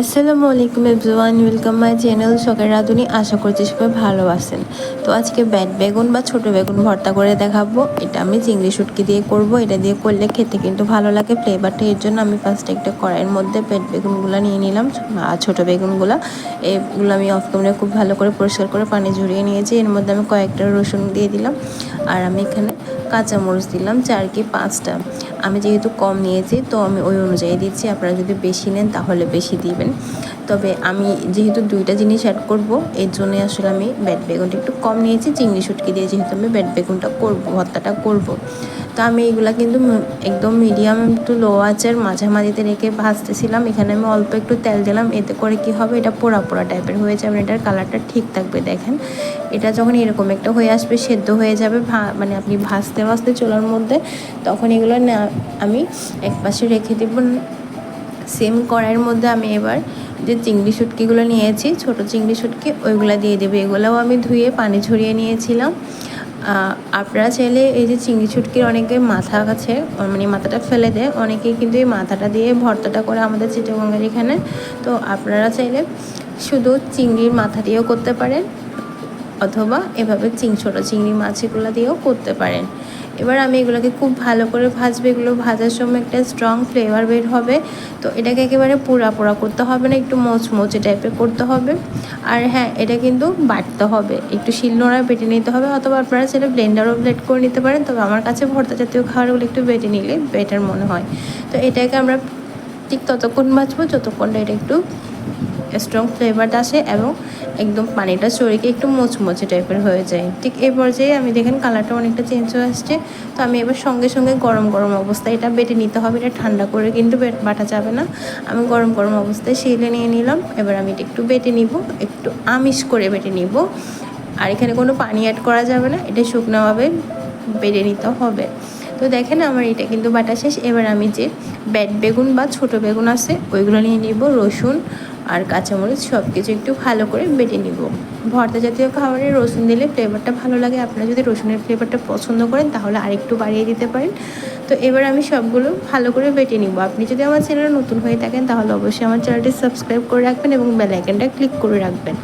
আসসালামু আলাইকুম everyone welcome my channel সকাল রাধুনি। আশা করছি সবাই ভালো আছেন। তো আজকে ব্যাট বেগুন বা ছোট বেগুন ভর্তা করে দেখাবো। এটা আমি চিংড়ি শুটকি দিয়ে করব। এটা দিয়ে করলে খেতে কিন্তু ভালো লাগে ফ্লেভারটা এর জন্য আমি ফার্স্টে একটা কড়াইয়ের মধ্যে ব্যাট বেগুনগুলো নিয়ে নিলাম আর ছোটো বেগুনগুলো। এগুলো আমি অফ ক্যামেরা খুব ভালো করে পরিষ্কার করে পানি ঝরিয়ে নিয়েছি। এর মধ্যে আমি কয়েকটা রসুন দিয়ে দিলাম। আর আমি এখানে কাঁচামরিচ দিলাম, চার কি পাঁচটা। আমি যেহেতু কম নিয়েছি, তো আমি ওই অনুযায়ী দিচ্ছি। আপনারা যদি বেশি নেন, তাহলে বেশি দিবেন। তবে আমি যেহেতু দুইটা জিনিস অ্যাড করব, এর জন্যই আসলে আমি ব্যাট বেগুনটা একটু কম নিয়েছি। চিংড়ি শুটকি দিয়ে যেহেতু আমি ব্যাট বেগুনটা করব, ভর্তাটা করব। তো আমি এগুলা কিন্তু একদম মিডিয়াম একটু লো আঁচের মাঝামাঝিতে রেখে ভাজতেছিলাম। এখানে আমি অল্প একটু তেল দিলাম, এতে করে কি হবে? এটা পোড়া পোড়া টাইপের হয়ে যাবে, এটার কালারটা ঠিক থাকবে, দেখেন। এটা যখন এরকম একটা হয়ে আসবে, সেদ্ধ হয়ে যাবে মানে আপনি ভাজতে ভাজতে চোলার মধ্যে, তখন এগুলো আমি এক পাশে রেখে দেব। সেম কড়াইয়ের মধ্যে আমি এবার যে চিংড়ি শুটকিগুলো নিয়েছি, ছোট চিংড়ি শুটকি, ওইগুলো দিয়ে দেবো। এগুলোও আমি ধুয়ে পানি ছড়িয়ে নিয়েছিলাম। আপনারা চাইলে এই যে চিংড়ি ছুটকির অনেকে মাথা কাছে মানে মাথাটা ফেলে দেয়। অনেকে কিন্তু এই মাথাটা দিয়ে ভর্তাটা করে আমাদের চিটাগঙ্গের এখানে। তো আপনারা চাইলে শুধু চিংড়ির মাথা দিয়েও করতে পারেন। অথবা এভাবে চিং ছোটো চিংড়ি মাছ এগুলো দিয়েও করতে পারেন। এবার আমি এগুলোকে খুব ভালো করে ভাজবো। এগুলো ভাজার সময় একটা স্ট্রং ফ্লেভার বের হবে। তো এটাকে একেবারে পোড়া পোড়া করতে হবে না, একটু মোচমোচে টাইপের করতে হবে। আর হ্যাঁ এটা কিন্তু বাটতে হবে। একটু শিলনোড়ায় বেটে নিতে হবে অথবা আপনারা সেটা ব্লেন্ডারও ব্লেড করে নিতে পারেন। তবে আমার কাছে ভর্তা জাতীয় খাবারগুলো একটু বেটে নিলে বেটার মনে হয়। তো এটাকে আমরা ঠিক ততক্ষণ বাঁচবো যতক্ষণটা এটা একটু স্ট্রং ফ্লেভারটা আসে এবং একদম পানিটা চড়িকে একটু মোচমোচে টাইপের হয়ে যায়। ঠিক এই পর্যায়ে আমি দেখেন কালারটা অনেকটা চেঞ্জ হয়ে আসছে। তো আমি এবার সঙ্গে সঙ্গে গরম গরম অবস্থায় এটা বেটে নিতে হবে। এটা ঠান্ডা করে কিন্তু বাটা যাবে না। আমি গরম গরম অবস্থায় শিলে নিয়ে নিলাম। এবার আমি এটা একটু বেটে নিব। একটু আমিষ করে বেটে নিব। আর এখানে কোনো পানি অ্যাড করা যাবে না। এটা শুকনোভাবে বেটে নিতে হবে। তো দেখেন আমার এটা কিন্তু বাটা শেষ। এবার আমি যে ব্যাট বেগুন বা ছোট বেগুন আছে, ওইগুলো নিয়ে নিব, রসুন আর কাঁচামরিচ সব কিছু একটু ভালো করে বেটে নিব। ভর্তা জাতীয় খাবারে রসুন দিলে ফ্লেভারটা ভালো লাগে। আপনারা যদি রসুনের ফ্লেভারটা পছন্দ করেন, তাহলে আরেকটু বাড়িয়ে দিতে পারেন। তো এবার আমি সবগুলো ভালো করে বেটে নিব। আপনি যদি আমার চ্যানেলে নতুন হয়ে থাকেন, তাহলে অবশ্যই আমার চ্যানেলটি সাবস্ক্রাইব করে রাখবেন এবং বেলাইকানটা ক্লিক করে রাখবেন।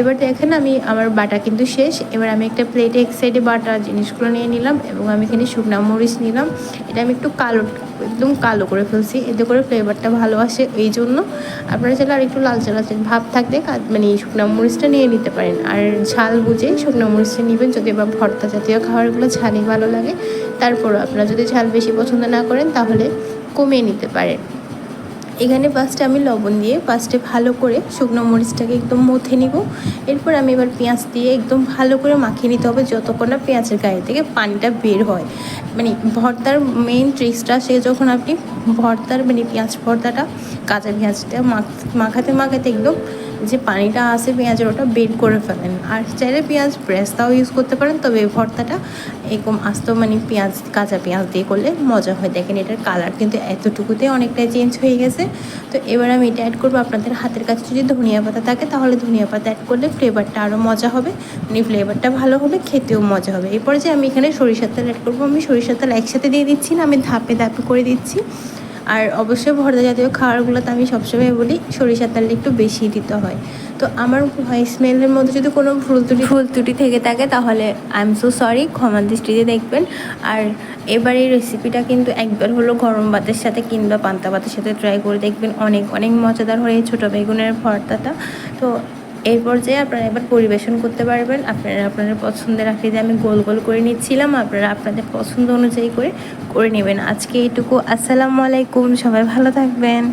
এবার দেখেন আমি আমার বাটা কিন্তু শেষ। এবার আমি একটা প্লেটে এক সাইডে বাটা জিনিসগুলো নিয়ে নিলাম এবং আমি এখানে শুকনা মরিচ নিলাম। এটা আমি একটু কালো, একদম কালো করে ফেলছি। এতে করে ফ্লেভারটা ভালো আসে এই জন্য। আপনারা চাইলে আর একটু লালচে লালচে ভাব থাকতে মানে শুকনো মরিচটা নিয়ে নিতে পারেন। আর ঝাল বুঝে শুকনো মরিচটা নেবেন যদি বা ভর্তা জাতীয় খাবারগুলো ঝালই ভালো লাগে। তারপরও আপনারা যদি ঝাল বেশি পছন্দ না করেন তাহলে কমিয়ে নিতে পারেন। এখানে ফার্স্টে আমি লবণ দিয়ে ফার্স্টে ভালো করে শুকনো মরিচটাকে একদম মথে নিব। এরপর আমি এবার পেঁয়াজ দিয়ে একদম ভালো করে মাখিয়ে নিতে হবে যতক্ষণ না পেঁয়াজের গায়ে থেকে পানিটা বের হয়। মানে ভর্তার মেইন ট্রিক্সটা সে যখন আপনি ভর্তার মানে পেঁয়াজ ভর্তাটা, কাঁচা পেঁয়াজটা মাখাতে মাখাতে একদম যে পানিটা আসে পেঁয়াজের, ওটা বের করে ফেলেন। আর চাইলে পেঁয়াজ ব্রেস্তাও ইউজ করতে পারেন, তবে ভর্তাটা এরকম আস্ত মানে পেঁয়াজ, কাঁচা পেঁয়াজ দিয়ে করলে মজা হয়। দেখেন এটার কালার কিন্তু এতটুকুতে অনেকটাই চেঞ্জ হয়ে গেছে। তো এবার আমি এটা অ্যাড করব আপনাদের হাতের কাছে। যদি ধনিয়া পাতা থাকে, তাহলে ধনিয়া পাতা অ্যাড করলে ফ্লেভারটা আরও মজা হবে। মানে ফ্লেভারটা ভালো হবে, খেতেও মজা হবে। এরপর যে আমি এখানে সরিষার তেল অ্যাড করব, আমি সরিষার তেল একসাথে দিয়ে দিচ্ছি না, আমি ধাপে ধাপে করে দিচ্ছি। আর অবশ্যই ভর্তা জাতীয় খাবারগুলোতে আমি সবসময় বলি, সরিষার তেলটা একটু বেশি দিতে হয়। তো আমার ভয়েস মেলের মধ্যে যদি কোনো ভুল ত্রুটি ভুল ত্রুটি থেকে থাকে, তাহলে আই এম সো সরি ক্ষমা দৃষ্টিতে দেখবেন। আর এবার এই রেসিপিটা কিন্তু একবার হলো গরম ভাতের সাথে কিংবা পান্তা ভাতের সাথে ট্রাই করে দেখবেন। অনেক অনেক মজাদার হয় ছোটো বেগুনের ভর্তাটা। তো এই পর্যায়ে আপনারা এবার পরিবেশন করতে পারবেন। আপনারা আপনাদের পছন্দের আকৃতি আমি গোল গোল করে নিচ্ছিলাম। আপনারা আপনাদের পছন্দ অনুযায়ী করে করে নেবেন। আজকে এইটুকু। আসসালামু আলাইকুম। সবাই ভালো থাকবেন।